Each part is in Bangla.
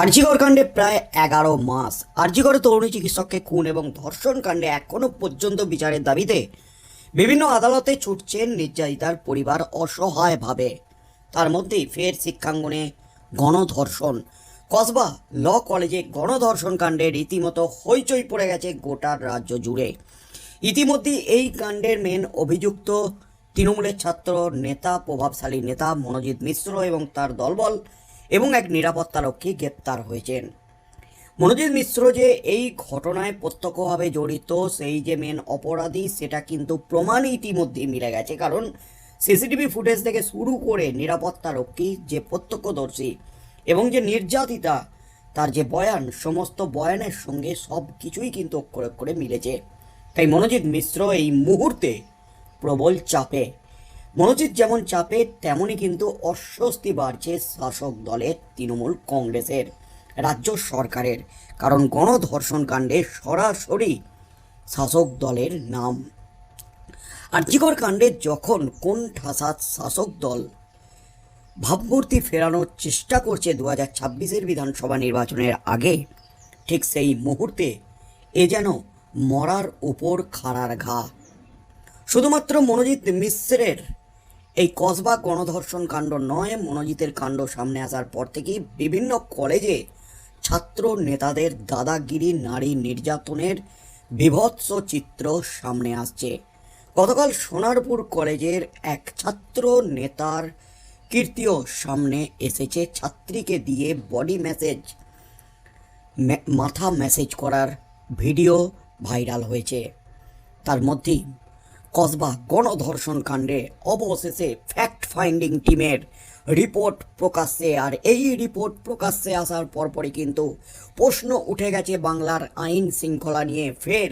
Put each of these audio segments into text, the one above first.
আরজিগর কাণ্ডে প্রায় এগারো মাস। আরজিগড়ে তরুণী চিকিৎসককে খুন এবং ধর্ষণ কাণ্ডে এখনও পর্যন্ত বিচারের দাবিতে বিভিন্ন আদালতে ছুটছেন নির্যাতিতার পরিবার অসহায়ভাবে। তার মধ্যেই ফের শিক্ষাঙ্গনে গণধর্ষণ। কসবা ল কলেজে গণধর্ষণ কাণ্ডে রীতিমতো হইচই পড়ে গেছে গোটা রাজ্য জুড়ে। ইতিমধ্যে এই কাণ্ডের মেন অভিযুক্ত তৃণমূলের ছাত্র নেতা, প্রভাবশালী নেতা মনোজিৎ মিশ্র এবং তার দলবল এবং এক নিরাপত্তারক্ষী গ্রেপ্তার হয়েছেন। মনোজিৎ মিশ্র যে এই ঘটনায় প্রত্যক্ষভাবে জড়িত, সেই যে মেন অপরাধী, সেটা কিন্তু প্রমাণ ইতিমধ্যেই মিলে গেছে। কারণ সিসিটিভি ফুটেজ থেকে শুরু করে নিরাপত্তারক্ষী যে প্রত্যক্ষদর্শী এবং যে নির্যাতিতা, তার যে বয়ান, সমস্ত বয়ানের সঙ্গে সব কিছুই কিন্তু অক্ষরে অক্ষরে মিলেছে। তাই মনোজিৎ মিশ্র এই মুহূর্তে প্রবল চাপে মনোজিৎ যেমন চাপে তেমনই কিন্তু অস্বস্তি বাড়ছে শাসক দলের তৃণমূল কংগ্রেসের, রাজ্য সরকারের। কারণ গণধর্ষণ কাণ্ডে সরাসরি শাসক দলের নাম। আর্যিকর কাণ্ডে যখন কোন ঠাসা শাসক দল ভাবমূর্তি ফেরানোর চেষ্টা করছে দু হাজার ছাব্বিশের বিধানসভা নির্বাচনের আগে, ঠিক সেই মুহূর্তে এ যেন মরার উপর খাড়ার ঘা। শুধুমাত্র মনোজিৎ মিশ্রের এই কসবা গণধর্ষণ কাণ্ড নয়, মনোজিতের কাণ্ড সামনে আসার পর থেকেই বিভিন্ন কলেজে ছাত্র নেতাদের দাদাগিরি, নারী নির্যাতনের বিভৎস চিত্র সামনে আসছে। গতকাল সোনারপুর কলেজের এক ছাত্র নেতার কীর্তিও সামনে এসেছে। ছাত্রীকে দিয়ে বডি মেসেজ মাথা মেসেজ করার ভিডিও ভাইরাল হয়েছে। তার মধ্যেই কসবা গণধর্ষণ কাণ্ডে অবশেষে ফ্যাক্ট ফাইন্ডিং টিমের রিপোর্ট প্রকাশ্যে, আর এই রিপোর্ট প্রকাশ্যে আসার পরপরই কিন্তু প্রশ্ন উঠে গেছে বাংলার আইন শৃঙ্খলা নিয়ে। ফের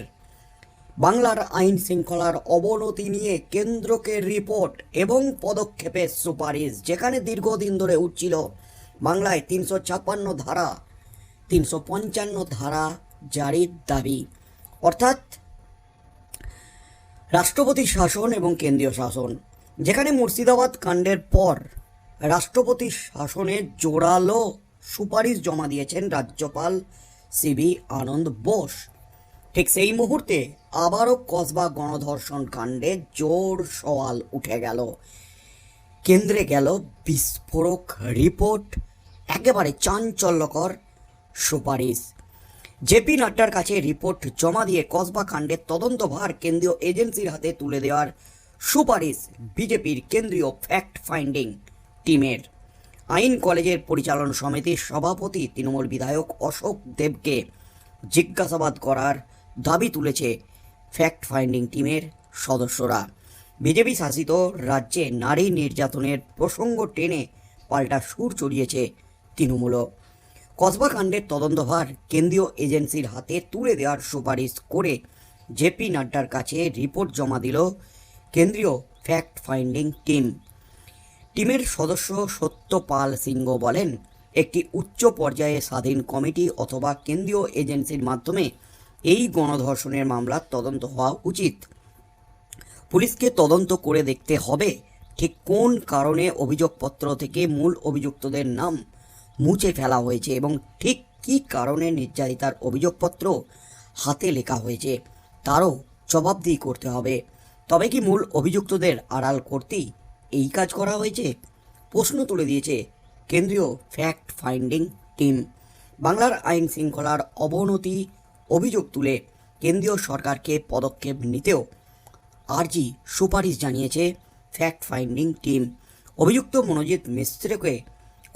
বাংলার আইন শৃঙ্খলার অবনতি নিয়ে কেন্দ্রকে রিপোর্ট এবং পদক্ষেপের সুপারিশ, যেখানে দীর্ঘদিন ধরে উঠছিল বাংলায় তিনশো ছাপ্পান্ন ধারা, তিনশো পঞ্চান্ন ধারা জারির দাবি। অর্থাৎ রাষ্ট্রপতি শাসন এবং কেন্দ্রীয় শাসন। যেখানে মুর্শিদাবাদ কাণ্ডের পর রাষ্ট্রপতি শাসনে জোরালো সুপারিশ জমা দিয়েছেন রাজ্যপাল সিবি আনন্দ বোস। ঠিক সেই মুহূর্তে আবারও কসবা গণধর্ষণ কাণ্ডে জোর সওয়াল উঠে গেল। কেন্দ্রে গেল বিস্ফোরক রিপোর্ট। একেবারে চাঞ্চল্যকর সুপারিশ। জেপি নাড্ডার কাছে রিপোর্ট জমা দিয়ে কসবা কাণ্ডের তদন্তভার কেন্দ্রীয় এজেন্সির হাতে তুলে দেওয়ার সুপারিশ বিজেপির কেন্দ্রীয় ফ্যাক্ট ফাইন্ডিং টিমের আইন কলেজের পরিচালন সমিতির সভাপতি তৃণমূল বিধায়ক অশোক দেবকে জিজ্ঞাসাবাদ করার দাবি তুলেছে ফ্যাক্ট ফাইন্ডিং টিমের সদস্যরা। বিজেপি শাসিত রাজ্যে নারী নির্যাতনের প্রসঙ্গ টেনে পাল্টা সুর চড়িয়েছে তৃণমূলও। কসবা কাণ্ডের তদন্তভার কেন্দ্রীয় এজেন্সির হাতে তুলে দেওয়ার সুপারিশ করে জেপি নাড্ডার কাছে রিপোর্ট জমা দিল কেন্দ্রীয় ফ্যাক্ট ফাইন্ডিং টিম। টিমের সদস্য সত্যপাল সিংহ বলেন, একটি উচ্চ পর্যায়ে স্বাধীন কমিটি অথবা কেন্দ্রীয় এজেন্সির মাধ্যমে এই গণধর্ষণের মামলার তদন্ত হওয়া উচিত। পুলিশকে তদন্ত করে দেখতে হবে ঠিক কোন কারণে অভিযোগপত্র থেকে মূল অভিযুক্তদের নাম মুছে ফেলা হয়েছে এবং ঠিক কী কারণে নির্যাতিতার অভিযোগপত্র হাতে লেখা হয়েছে তারও জবাবদিহি করতে হবে। তবে কি মূল অভিযুক্তদের আড়াল করতেই এই কাজ করা হয়েছে? প্রশ্ন তুলে দিয়েছে কেন্দ্রীয় ফ্যাক্ট ফাইন্ডিং টিম। বাংলার আইন শৃঙ্খলার অবনতি অভিযোগ তুলে কেন্দ্রীয় সরকারকে পদক্ষেপ নিতেও আরজি সুপারিশ জানিয়েছে ফ্যাক্ট ফাইন্ডিং টিম। অভিযুক্ত মনোজিৎ মিশ্রকে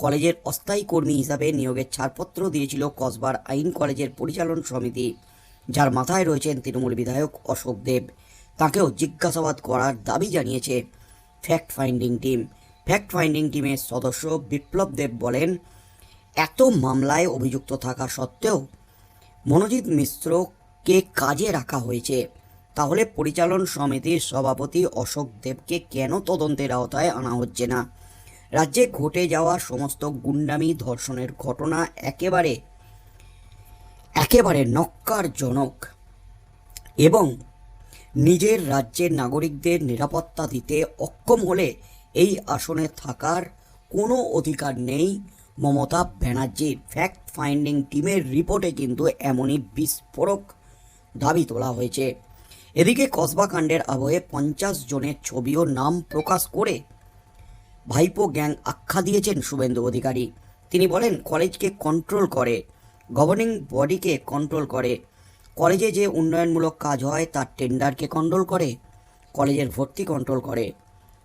কলেজের অস্থায়ী কর্মী হিসাবে নিয়োগের ছাড়পত্র দিয়েছিল কসবার আইন কলেজের পরিচালন সমিতি, যার মাথায় রয়েছেন তৃণমূল বিধায়ক অশোক দেব। তাকেও জিজ্ঞাসাবাদ করার দাবি জানিয়েছে fact finding team fact finding টিমের সদস্য বিপ্লব দেব বলেন, এত মামলায় অভিযুক্ত থাকা সত্ত্বেও মনোজিৎ মিশ্রকে কাজে রাখা হয়েছে। তাহলে পরিচালন সমিতির সভাপতি অশোক দেবকে কেন তদন্তের আওতায় আনা হচ্ছে না? রাজ্যে ঘটে যাওয়া সমস্ত গুন্ডামি, ধর্ষণের ঘটনা একেবারে একেবারে নক্কারজনক এবং নিজের রাজ্যের নাগরিকদের নিরাপত্তা দিতে অক্ষম হলে এই আসনে থাকার কোনো অধিকার নেই। মমতা ব্যানার্জির ফ্যাক্ট ফাইন্ডিং টিমের রিপোর্টে কিন্তু এমনই বিস্ফোরক দাবি তোলা হয়েছে। এদিকে কসবাকাণ্ডের আবহে পঞ্চাশ জনের ছবি ও নাম প্রকাশ করে ভাইপো গ্যাং আখ্যা দিয়েছেন শুভেন্দু অধিকারী। তিনি বলেন, কলেজকে কন্ট্রোল করে গভর্নিং বডিকে কন্ট্রোল করে। কলেজে যে উন্নয়নমূলক কাজ হয়, তার টেন্ডারকে কন্ট্রোল করে, কলেজের ভর্তি কন্ট্রোল করে।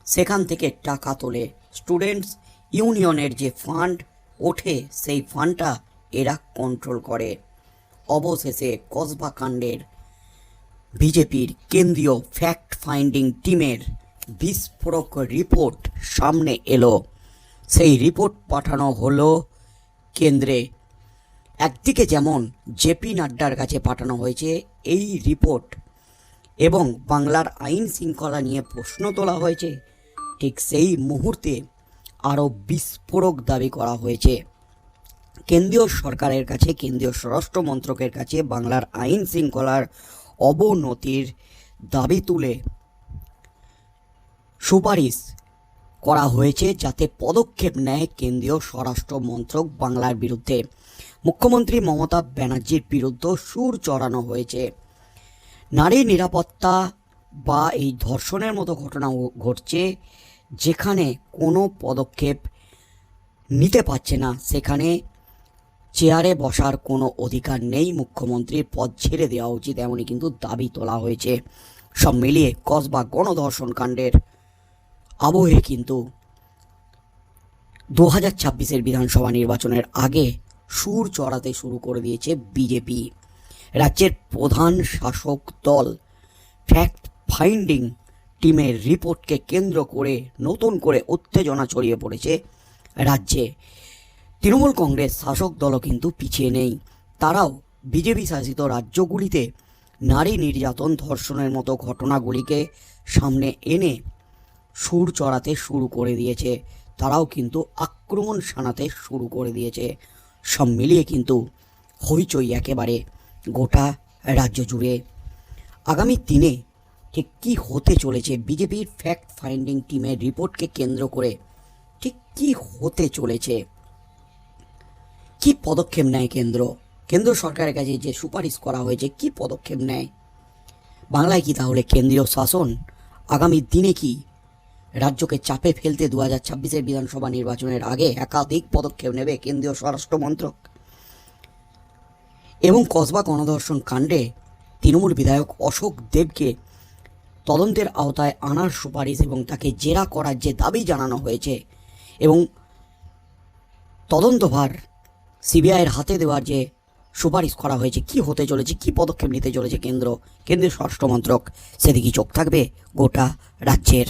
সেখান থেকে টাকা তোলে। স্টুডেন্টস ইউনিয়নের যে ফান্ড ওঠে সেই ফান্ডটা এরা কন্ট্রোল করে। অবশেষে কসবা কাণ্ডের বিজেপির কেন্দ্রীয় ফ্যাক্ট ফাইন্ডিং টিমের বিস্ফোরক রিপোর্ট সামনে এলো। সেই রিপোর্ট পাঠানো হলো কেন্দ্রে। একদিকে যেমন জেপি নাড্ডার কাছে পাঠানো হয়েছে এই রিপোর্ট, এবং বাংলার আইন শৃঙ্খলা নিয়ে প্রশ্ন তোলা হয়েছে, ঠিক সেই মুহূর্তে আরও বিস্ফোরক দাবি করা হয়েছে। কেন্দ্রীয় সরকারের কাছে, কেন্দ্রীয় স্বরাষ্ট্র মন্ত্রকের কাছে বাংলার আইন শৃঙ্খলার অবনতির দাবি তুলে সুপারিশ করা হয়েছে যাতে পদক্ষেপ নেয় কেন্দ্রীয় স্বরাষ্ট্র মন্ত্রক বাংলার বিরুদ্ধে। মুখ্যমন্ত্রী মমতা ব্যানার্জির বিরুদ্ধে সুর চড়ানো হয়েছে। নারী নিরাপত্তা বা এই ধর্ষণের মতো ঘটনা ঘটছে যেখানে কোনো পদক্ষেপ নিতে পারছে না, সেখানে চেয়ারে বসার কোনো অধিকার নেই, মুখ্যমন্ত্রীর পদ ছেড়ে দেওয়া উচিত এমনই কিন্তু দাবি তোলা হয়েছে। সব মিলিয়ে কসবা গণধর্ষণ কাণ্ডের আবহে কিন্তু দু হাজার ছাব্বিশের বিধানসভা নির্বাচনের আগে সুর চড়াতে শুরু করে দিয়েছে বিজেপি। রাজ্যের প্রধান শাসক দল ফ্যাক্ট ফাইন্ডিং টিমের রিপোর্টকে কেন্দ্র করে নতুন করে উত্তেজনা ছড়িয়ে পড়েছে রাজ্যে। তৃণমূল কংগ্রেস শাসক দলও কিন্তু পিছিয়ে নেই। তারাও বিজেপি শাসিত রাজ্যগুলিতে নারী নির্যাতন ধর্ষণের মতো ঘটনাগুলিকে সামনে এনে সুর চড়াতে শুরু করে দিয়েছে। তারাও কিন্তু আক্রমণ শানাতে শুরু করে দিয়েছে। সব মিলিয়ে কিন্তু হইচই একেবারে গোটা রাজ্য জুড়ে। আগামী দিনে ঠিক কী হতে চলেছে বিজেপির ফ্যাক্ট ফাইন্ডিং টিমের রিপোর্টকে কেন্দ্র করে? ঠিক কী হতে চলেছে? কি পদক্ষেপ নেয় কেন্দ্র? কেন্দ্র সরকারের কাছে যে সুপারিশ করা হয়েছে, কি পদক্ষেপ নেয়? বাংলায় কি তাহলে কেন্দ্রীয় শাসন? আগামী দিনে কি রাজ্যকে চাপে ফেলতে দু হাজার ছাব্বিশের বিধানসভা নির্বাচনের আগে একাধিক পদক্ষেপ নেবে কেন্দ্রীয় স্বরাষ্ট্র মন্ত্রক। এবং কসবা গণধর্ষণ কাণ্ডে তৃণমূল বিধায়ক অশোক দেবকে তদন্তের আওতায় আনার সুপারিশ এবং তাকে জেরা করার যে দাবি জানানো হয়েছে এবং তদন্তভার সিবিআইয়ের হাতে দেওয়ার যে সুপারিশ করা হয়েছে, কি হতে চলেছে, কি পদক্ষেপ নিতে চলেছে কেন্দ্র, কেন্দ্রীয় স্বরাষ্ট্র মন্ত্রক সেদিকে চোখ থাকবে গোটা রাজ্যের